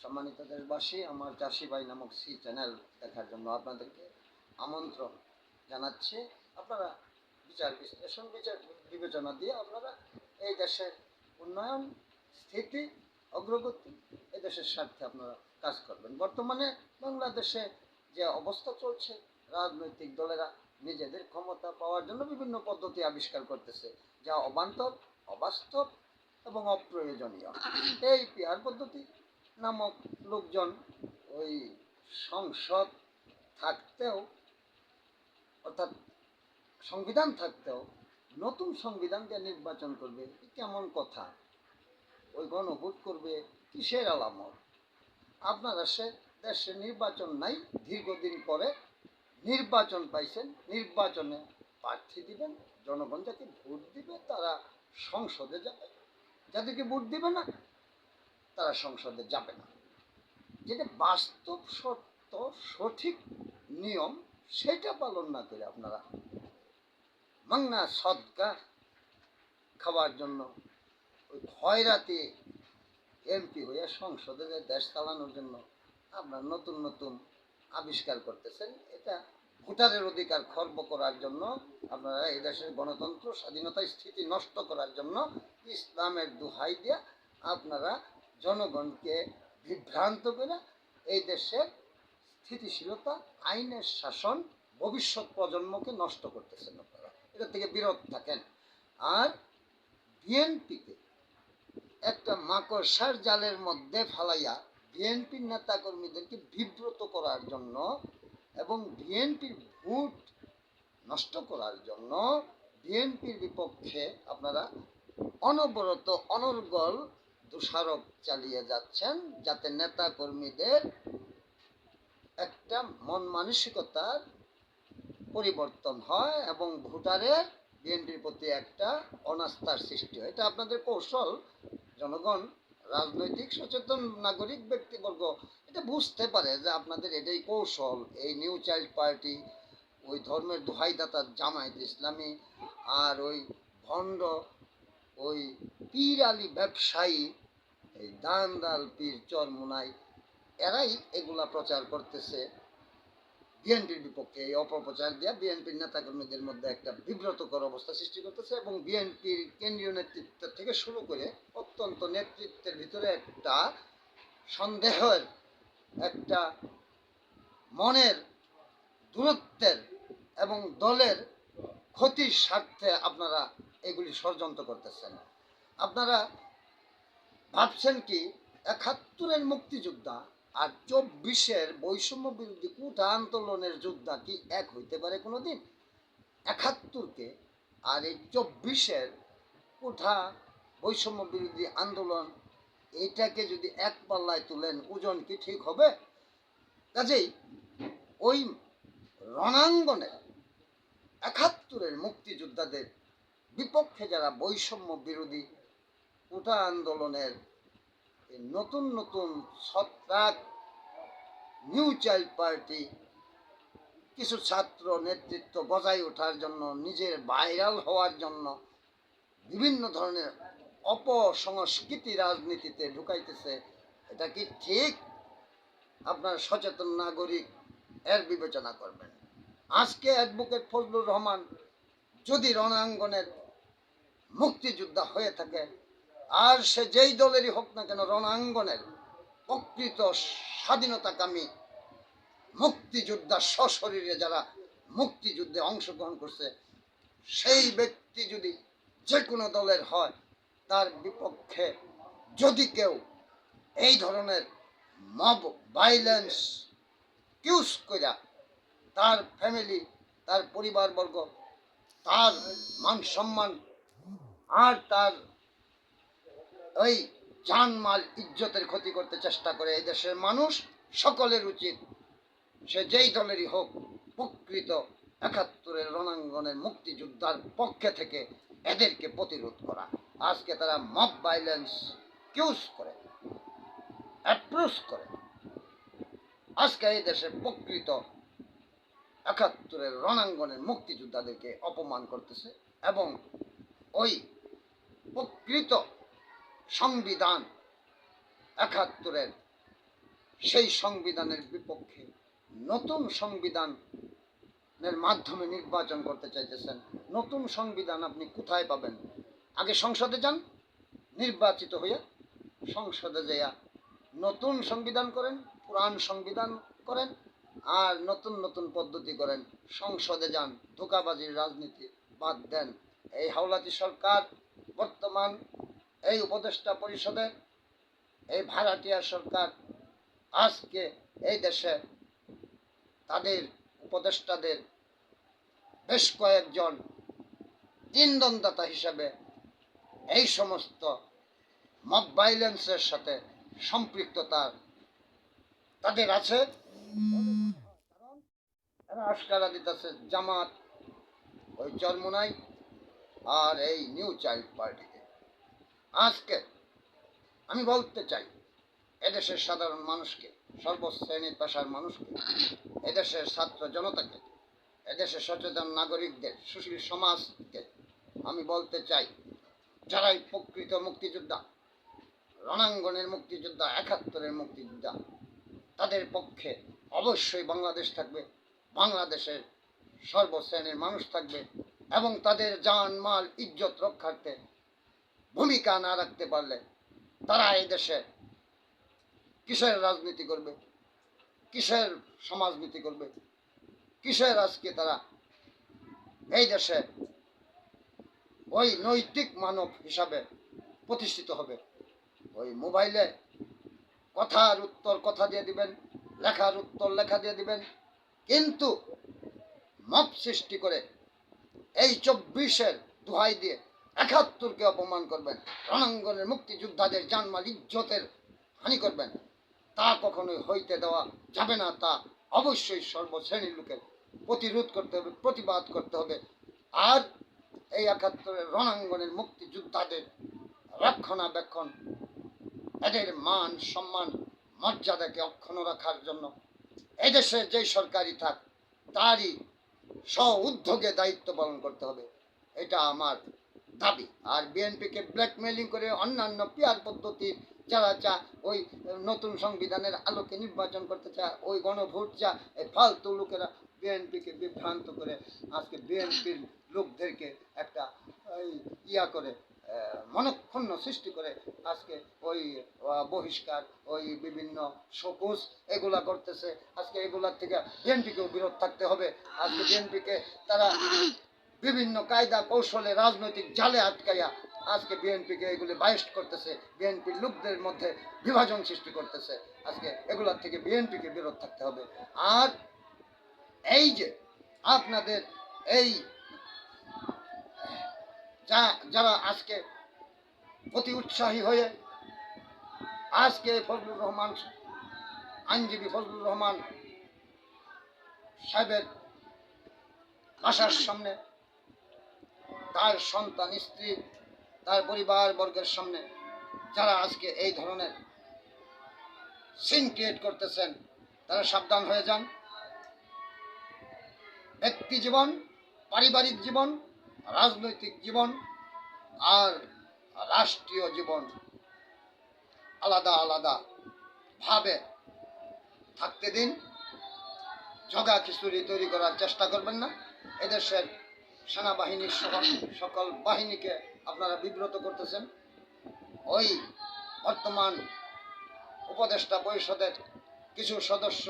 সম্মানিত দেশবাসী, আমার চাষি ভাই নামক সি চ্যানেল দেখার জন্য আপনাদেরকে আমন্ত্রণ জানাচ্ছি। আপনারা বিচার বিশ্লেষণ, বিচার বিবেচনা দিয়ে আপনারা এই দেশের উন্নয়ন, স্থিতি, অগ্রগতি, এই দেশের স্বার্থে আপনারা কাজ করবেন। বর্তমানে বাংলাদেশে যে অবস্থা চলছে, রাজনৈতিক দলেরা নিজেদের ক্ষমতা পাওয়ার জন্য বিভিন্ন পদ্ধতি আবিষ্কার করতেছে। যা অবান্তর, অবাস্তব এবং অপ্রয়োজনীয়। এই পিয়ার পদ্ধতি নামক লোকজন ওই সংসদ থাকতেও অর্থাৎ সংবিধান থাকতেও নতুন সংবিধান দিয়ে নির্বাচন করবে কেমন কথা? ওই গণভোট করবে কিসের আলামত? আপনারা সে দেশে নির্বাচন নাই, দীর্ঘদিন পরে নির্বাচন পাইছেন, নির্বাচনে প্রার্থী দিবেন, জনগণ যাকে ভোট দিবে, তারা সংসদে যাবে। যাদেরকে ভোট দিবে না, তারা সংসদে যাবে না। যেটা বাস্তব, সত্য, সঠিক নিয়ম, সেটা পালন না করে আপনারা মাংনা সদকা খাওয়ার জন্য ওই খয়রাতি এমপি হয়ে সংসদে দেশ চালানোর জন্য আপনারা নতুন নতুন আবিষ্কার করতেছেন। এটা ভোটারের অধিকার খর্ব করার জন্য আপনারা এই দেশের গণতন্ত্র, স্বাধীনতা স্থিতি নষ্ট করার জন্য ইসলামের দোহাই দিয়ে আপনারা জনগণকে বিভ্রান্ত করে এই দেশের স্থিতিশীলতা, আইনের শাসন, ভবিষ্যৎ প্রজন্মকে নষ্ট করতেছেন আপনারা। এটা থেকে বিরত থাকেন। আর বিএনপিকে একটা মাকড়সার জালের মধ্যে ফালাইয়া বিএনপির নেতাকর্মীদেরকে বিব্রত করার জন্য এবং বিএনপির ভোট নষ্ট করার জন্য বিএনপির বিপক্ষে আপনারা অনবরত অনর্গল দোষারোপ চালিয়ে যাচ্ছেন যাতে নেতা কর্মীদের একটা মন মানসিকতার পরিবর্তন হয় এবং ভোটারের বিএনপির প্রতি একটা অনাস্থার সৃষ্টি হয়। এটা আপনাদের কৌশল, জনগণ রাজনৈতিক সচেতন নাগরিক ব্যক্তিবর্গ, এটা বুঝতে পারে যে আপনাদের এটাই কৌশল, এই নিউ চাইল্ড পার্টি ওই ধর্মের দোহাইদাতা জামায়াত ইসলামী আর ওই ভণ্ড, ওই পীর আলী ব্যবসায়ী, এই দান দাল পীর চরমুনাই, এরাই এগুলা প্রচার করতেছে। বিএনপির বিপক্ষে এই অপপ্রচার দিয়ে বিএনপির নেতাকর্মীদের মধ্যে একটা বিব্রতকর অবস্থা সৃষ্টি করতেছে এবং বিএনপির কেন্দ্রীয় নেতৃত্ব থেকে শুরু করে অত্যন্ত নেতৃত্বের ভিতরে একটা সন্দেহের, একটা মনের, দূরত্বের এবং দলের ক্ষতির স্বার্থে আপনারা এগুলি ষড়যন্ত্র করতেছেন। আপনারা ভাবছেন কি, একাত্তরের মুক্তিযোদ্ধা আর চব্বিশের বৈষম্য বিরোধী কুঠা আন্দোলনের যোদ্ধা কি এক হইতে পারে কোনো দিন একাত্তরকে আর এই চব্বিশের কুঠা বৈষম্য বিরোধী আন্দোলন, এটাকে যদি এক পাল্লায় তুলেন, ওজন কি ঠিক হবে? কাজেই ওই রণাঙ্গনে একাত্তরের মুক্তিযোদ্ধাদের বিপক্ষে যারা বৈষম্য বিরোধী কোটা আন্দোলনের নতুন নতুন ছত্রাক নিউ চাইল্ড পার্টি, কিছু ছাত্র নেতৃত্ব বজায় ওঠার জন্য, নিজের ভাইরাল হওয়ার জন্য বিভিন্ন ধরনের অপসংস্কৃতি রাজনীতিতে ঢুকাইতেছে। এটা কি ঠিক? আপনার সচেতন নাগরিক, এর বিবেচনা করবেন। আজকে অ্যাডভোকেট ফজলুর রহমান যদি রণাঙ্গনের মুক্তিযোদ্ধা হয়ে থাকে আর সে যেই দলেরই হোক না কেন রণাঙ্গনের প্রকৃত স্বাধীনতাকামী মুক্তিযোদ্ধা সশরীরে যারা মুক্তিযুদ্ধে অংশগ্রহণ করছে, সেই ব্যক্তি যদি যে কোনো দলের হয়, তার বিপক্ষে যদি কেউ এই ধরনের মব ভাইলেন্স ইউজ কইরা তার ফ্যামিলি তার পরিবারবর্গ, তার মান সম্মান আর তার ওই জানমাল ইজ্জতের ক্ষতি করতে চেষ্টা করে এই দেশের মানুষ, সকলের উচিত সে যেই দলেরই হোক প্রকৃত একাত্তরের রণাঙ্গনের মুক্তিযোদ্ধার পক্ষে থেকে এদেরকে প্রতিরোধ করা। আজকে তারা মব ভাইলেন্স ইউজ করে অ্যাপ্রোচ করে। আজকে এই দেশের প্রকৃত একাত্তরের রণাঙ্গনের মুক্তিযোদ্ধাদেরকে অপমান করতেছে এবং ওই প্রকৃত সংবিধান একাত্তরের সেই সংবিধানের বিপক্ষে নতুন সংবিধানের মাধ্যমে নির্বাচন করতে চাইতেছেন। নতুন সংবিধান আপনি কোথায় পাবেন? আগে সংসদে যান, নির্বাচিত হইয়া সংসদে যাইয়া নতুন সংবিধান করেন পুরান সংবিধান করেন আর নতুন নতুন পদ্ধতি করেন। সংসদে যান, ধোকাবাজির রাজনীতি বাদ দেন। এই হাওলাতি সরকার বর্তমান এই উপদেষ্টা পরিষদে এই ভাড়াটিয়া সরকার আজকে এই দেশে তাদের উপদেষ্টাদের বেশ কয়েকজন ইন্ধনদাতা হিসাবে এই সমস্ত মব ভাইলেন্সের সাথে সম্পৃক্ততা তাদের আছে। আস্কারা দিতেছে জামাত, ওই চরমোনাই আর এই নিউ চাইল্ড পার্টিকে আজকে আমি বলতে চাই, এদেশের সাধারণ মানুষকে, সর্বশ্রেণীর পেশার মানুষকে, এদেশের ছাত্র জনতাকে, এদেশের সচেতন নাগরিকদের, সুশীল সমাজকে আমি বলতে চাই, যারাই প্রকৃত মুক্তিযোদ্ধা, রণাঙ্গনের মুক্তিযোদ্ধা, একাত্তরের মুক্তিযোদ্ধা, তাদের পক্ষে অবশ্যই বাংলাদেশ থাকবে, বাংলাদেশের সর্বশ্রেণীর মানুষ থাকবে এবং তাদের জান মাল ইজ্জত রক্ষার্থে ভূমিকা না রাখতে পারলে তারা এই দেশে কিসের রাজনীতি করবে? কিসের সমাজনীতি করবে? কিসের আজকে তারা এই দেশে ওই নৈতিক মানব হিসাবে প্রতিষ্ঠিত হবে? ওই মোবাইলে কথার উত্তর কথা দিয়ে দিবেন, লেখার উত্তর লেখা দিয়ে দিবেন। কিন্তু মপ সৃষ্টি করে এই চব্বিশের দোহাই দিয়ে একাত্তরকে অপমান করবেন, রণাঙ্গনের মুক্তিযোদ্ধাদের জানমাল ইজ্জতের হানি করবেন। তা কখনোই হইতে দেওয়া যাবে না, তা অবশ্যই সর্বশ্রেণীর লোকের প্রতিরোধ করতে হবে, প্রতিবাদ করতে হবে। আর এই একাত্তরের রণাঙ্গনের মুক্তিযোদ্ধাদের রক্ষণাবেক্ষণ, এদের মান, সম্মান, মর্যাদাকে অক্ষুণ্ণ রাখার জন্য এদেশে যেই সরকারি থাক, তারই স্ব উদ্যোগে দায়িত্ব পালন করতে হবে। এটা আমার দাবি। আর বিএনপিকে ব্ল্যাকমেলিং করে অন্যান্য পিয়ার পদ্ধতির যারা চা ওই নতুন সংবিধানের আলোকে নির্বাচন করতে চায়, ওই গণভোট চা এই ফালতু লোকেরা বিএনপিকে বিভ্রান্ত করে, আজকে বিএনপির লোকদেরকে একটা ইয়া করে মনক্ষুণ্ণ সৃষ্টি করে আজকে ওই বহিষ্কার, ওই বিভিন্ন সবুজ এগুলা করতেছে। আজকে এগুলার থেকে বিএনপিকেও বিরত থাকতে হবে। আজকে বিএনপিকে তারা বিভিন্ন কায়দা কৌশলে রাজনৈতিক জালে আটকাইয়া আজকে বিএনপিকে এগুলি বাইস্ট করতেছে, বিএনপির লোকদের মধ্যে বিভাজন সৃষ্টি করতেছে। আজকে এগুলার থেকে বিএনপিকে বিরত থাকতে হবে। আর এই যে আপনাদের এই যা, যারা আজকে অতি উৎসাহী হয়ে আজকে ফজলুর রহমান আইনজীবী ফজলুর রহমান সাহেবের বাসার সামনে তার সন্তান, স্ত্রী, তার পরিবার বর্গের সামনে যারা আজকে এই ধরনের সিন ক্রিয়েট করতেছেন, তারা সাবধান হয়ে যান। ব্যক্তি জীবন, পারিবারিক জীবন, রাজনৈতিক জীবন আর রাষ্ট্রীয় জীবন আলাদা আলাদা ভাবে থাকতে দিন। জগা খিচুড়ি তৈরি করার চেষ্টা করবেন না। এদেশের সেনাবাহিনীর সকল বাহিনীকে আপনারা বিব্রত করতেছেন। ওই বর্তমান উপদেষ্টা পরিষদের কিছু সদস্য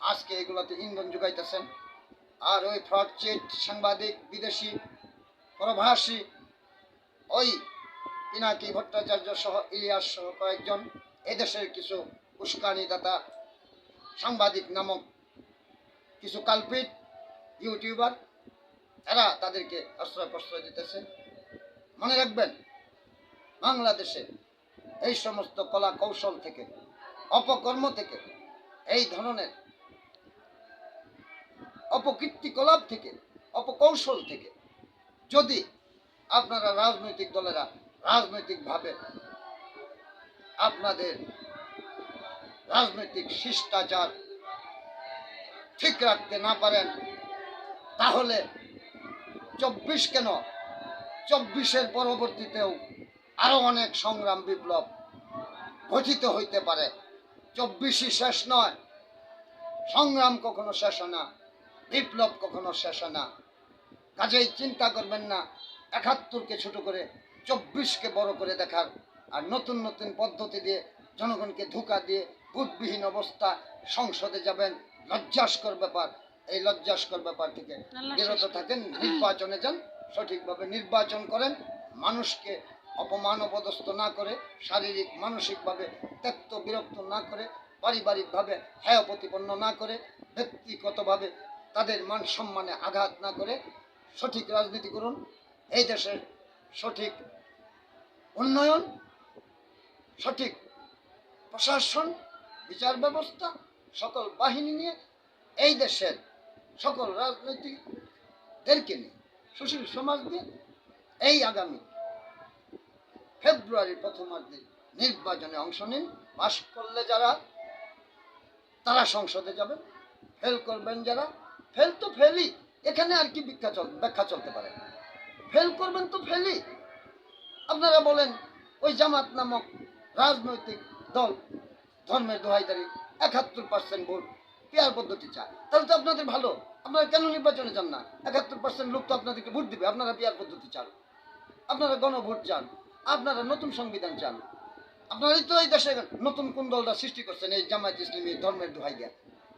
আজকে এগুলোতে ইন্ধন যোগাইতেছেন। আর ওই ফ্রড চিট সাংবাদিক, বিদেশি প্রভাসী ওই পিনাকি ভট্টাচার্য সহ ইলিয়াস সহ কয়েকজন এদেশের কিছু উস্কানিদাতা সাংবাদিক নামক কিছু কালপিট ইউটিউবার এরা তাদেরকে আশ্রয় প্রশ্রয় দিতেছে। মনে রাখবেন, বাংলাদেশে এই সমস্ত কলা কৌশল থেকে, অপকর্ম থেকে, এই ধরনের অপকীর্তিকলাপ থেকে, অপকৌশল থেকে যদি আপনারা রাজনৈতিক দলেরা রাজনৈতিকভাবে আপনাদের রাজনৈতিক শিষ্টাচার ঠিক রাখতে না পারেন, তাহলে চব্বিশ কেন? চব্বিশের পরবর্তীতেও আরও অনেক সংগ্রাম বিপ্লব গঠিত হইতে পারে। চব্বিশই শেষ নয়। সংগ্রাম কখনো শেষ না, বিপ্লব কখনো শেষ না। কাজেই চিন্তা করবেন না, একাত্তরকে ছোট করে চব্বিশকে বড় করে দেখার আর নতুন নতুন পদ্ধতি দিয়ে জনগণকে ধোকা দিয়ে বুধবিহীন অবস্থা সংসদে যাবেন, লজ্জাস্কর ব্যাপার। এই লজ্জাস্কর ব্যাপার থেকে বিরত থাকেন নির্বাচনে যান সঠিকভাবে নির্বাচন করেন মানুষকে অপমান অপদস্থ না করে শারীরিক মানসিকভাবে ত্যক্ত বিরক্ত না করে পারিবারিকভাবে হ্যায় প্রতিপন্ন না করে ব্যক্তিগতভাবে তাদের মান সম্মানে আঘাত না করে সঠিক রাজনীতি করুন। এই দেশের সঠিক উন্নয়ন সঠিক প্রশাসন বিচার ব্যবস্থা সকল বাহিনী নিয়ে এই দেশের সকল রাজনৈতিকদেরকে নিয়ে, সুশীল সমাজ এই আগামী ফেব্রুয়ারির প্রথমার্ধে নির্বাচনে অংশ নিন, পাশ করলে যারা, তারা সংসদে যাবেন ফেল করবেন যারা ফেল তো ফেলি এখানে আর কি ব্যাখ্যা চল, ব্যাখ্যা চলতে পারে? ফেল করবেন তো ফেলি আপনারা বলেন, ওই জামাত নামক রাজনৈতিক দল ধর্মের দোহাইদারি একাত্তর পার্সেন্ট ভোট পেয়ার পদ্ধতি চায়। তাহলে তো আপনাদের ভালো। আপনারা কেন নির্বাচনে যান না? একাত্তর পার্সেন্ট লোক তো আপনাদেরকে ভোট দিবে, আপনারা পেয়ার পদ্ধতি চান। আপনারা গণভোট চান, আপনারা নতুন সংবিধান চান। আপনারাই তো এই দেশে নতুন কোন দলটা সৃষ্টি করছেন, এই জামায়াত ইসলামী ধর্মের দোহাই দিয়া।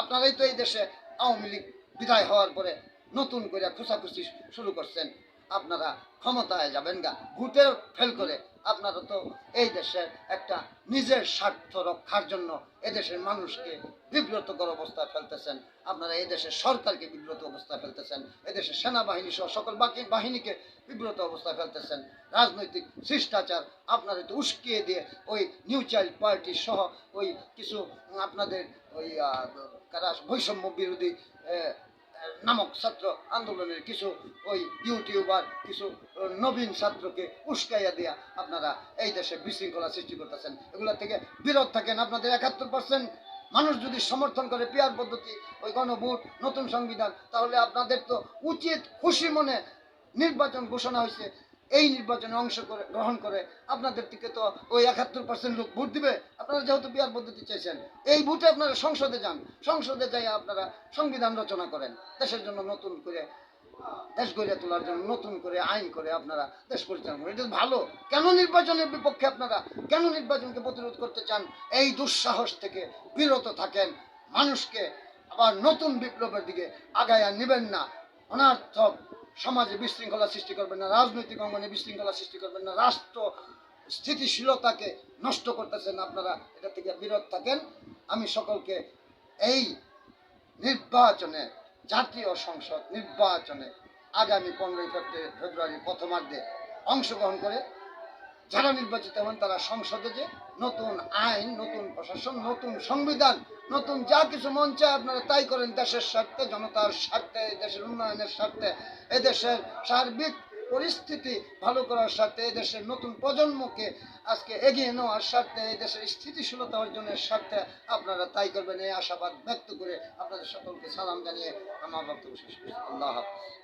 আপনারাই তো এই দেশে আওয়ামী লীগ বিদায় হওয়ার পরে নতুন করে খুশাখুশি শুরু করছেন। আপনারা ক্ষমতায় যাবেন গা ভোটের ফেল করে আপনারা তো এই দেশের একটা নিজের স্বার্থ রক্ষার জন্য এদেশের মানুষকে বিব্রতকর অবস্থায় ফেলতেছেন। আপনারা এদেশের সরকারকে বিব্রত অবস্থায় ফেলতেছেন। এদেশের সেনাবাহিনী সহ সকল বাকি বাহিনীকে বিব্রত অবস্থায় ফেলতেছেন। রাজনৈতিক শিষ্টাচার আপনারা তো উস্কিয়ে দিয়ে ওই নিউ চাইল্ড পার্টি সহ ওই কিছু আপনাদের ওই কারা বৈষম্য বিরোধী নামক ছাত্র আন্দোলনের কিছু ওই ইউটিউবার, কিছু নবীন ছাত্রকে উস্কাইয়া দিয়া আপনারা এই দেশে বিশৃঙ্খলা সৃষ্টি করতেছেন। এগুলা থেকে বিরত থাকেন আপনাদের একাত্তর পার্সেন্ট মানুষ যদি সমর্থন করে পেয়ার পদ্ধতি, ওই গণভোট, নতুন সংবিধান, তাহলে আপনাদের তো উচিত খুশি মনে নির্বাচন ঘোষণা হয়েছে। এই নির্বাচনে অংশ করে, গ্রহণ করে, আপনাদের থেকে তো ওই একাত্তর পার্সেন্ট লোক ভোট দিবে। আপনারা যেহেতু বিয়ার পদ্ধতি চাইছেন, এই ভোটে আপনারা সংসদে যান। সংসদে যাই আপনারা সংবিধান রচনা করেন। দেশের জন্য নতুন করে, দেশ গড়ে তোলার জন্য নতুন করে আইন করে আপনারা দেশ পরিচালনা করেন। এটা ভালো। কেন নির্বাচনের বিপক্ষে আপনারা, কেন নির্বাচনকে প্রতিরোধ করতে চান? এই দুঃসাহস থেকে বিরত থাকেন। মানুষকে আবার নতুন বিপ্লবের দিকে আগায়া নেবেন না। অনার্থক সমাজে বিশৃঙ্খলা সৃষ্টি করবেন না, রাজনৈতিক অঙ্গনে বিশৃঙ্খলা সৃষ্টি করবেন না, রাষ্ট্র স্থিতিশীলতাকে নষ্ট করতেছেন আপনারা, এটা থেকে বিরত থাকেন। আমি সকলকে এই নির্বাচনে, জাতীয় সংসদ নির্বাচনে আগামী পনেরোই ফেব্রুয়ারি ফেব্রুয়ারি প্রথমার্ধে অংশগ্রহণ করে যারা নির্বাচিত হন তারা সংসদে যে নতুন আইন, নতুন প্রশাসন, নতুন সংবিধান, নতুন যা কিছু মন চায় আপনারা তাই করেন দেশের স্বার্থে, জনতার স্বার্থে, দেশের উন্নয়নের স্বার্থে, এদেশের সার্বিক পরিস্থিতি ভালো করার স্বার্থে, এদেশের নতুন প্রজন্মকে আজকে এগিয়ে নেওয়ার স্বার্থে দেশের স্থিতিশীলতা অর্জনের স্বার্থে আপনারা তাই করবেন, এই আশাবাদ ব্যক্ত করে আপনাদের সকলকে সালাম জানিয়ে আমার বক্তব্য শেষ করছি। আল্লাহ হাফিজ।